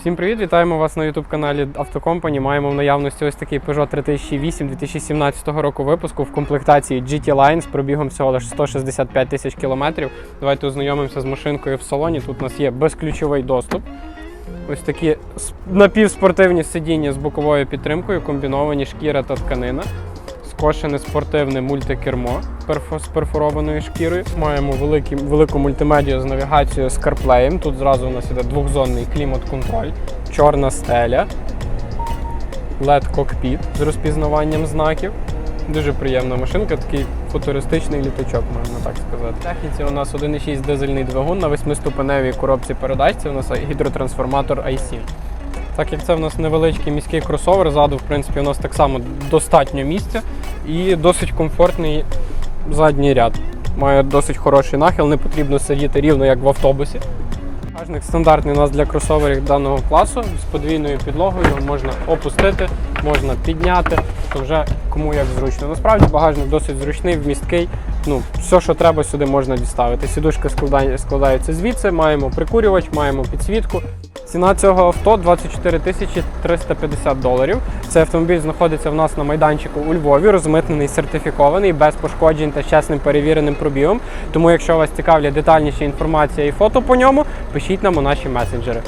Всім привіт! Вітаємо вас на youtube каналі Автокомпані. Маємо в наявності ось такий Peugeot 3008 2017 року випуску в комплектації GT Line з пробігом всього лише 165 тисяч кілометрів. Давайте ознайомимося з машинкою в салоні. Тут у нас є безключовий доступ. Ось такі напівспортивні сидіння з боковою підтримкою, комбіновані шкіра та тканина. Скошене спортивне мультикермо з перфорованою шкірою. Маємо великі, велику мультимедію з навігацією з CarPlay. Тут зразу у нас іде двохзонний клімат-контроль, чорна стеля, led кокпіт з розпізнаванням знаків. Дуже приємна машинка, такий футуристичний літачок, можна так сказати. В техніці у нас 1,6 дизельний двигун на восьмиступеневій коробці передач. Це у нас гідротрансформатор IC. Так як це в нас невеличкий міський кросовер, ззаду, в принципі, у нас так само достатньо місця і досить комфортний задній ряд. Має досить хороший нахил, не потрібно сидіти рівно, як в автобусі. Багажник стандартний у нас для кросоверів даного класу з подвійною підлогою. Можна опустити, можна підняти, то вже кому як зручно. Насправді багажник досить зручний, вмісткий. Ну, все, що треба, сюди можна діставити. Сідушка складає- складається звідси, маємо прикурювач, маємо підсвітку. Ціна цього авто 24 тисячі 350 доларів. Цей автомобіль знаходиться в нас на майданчику у Львові, розмитнений, сертифікований, без пошкоджень та чесним перевіреним пробігом. Тому, якщо вас цікавлять детальніша інформація і фото по ньому, пишіть нам у наші месенджери.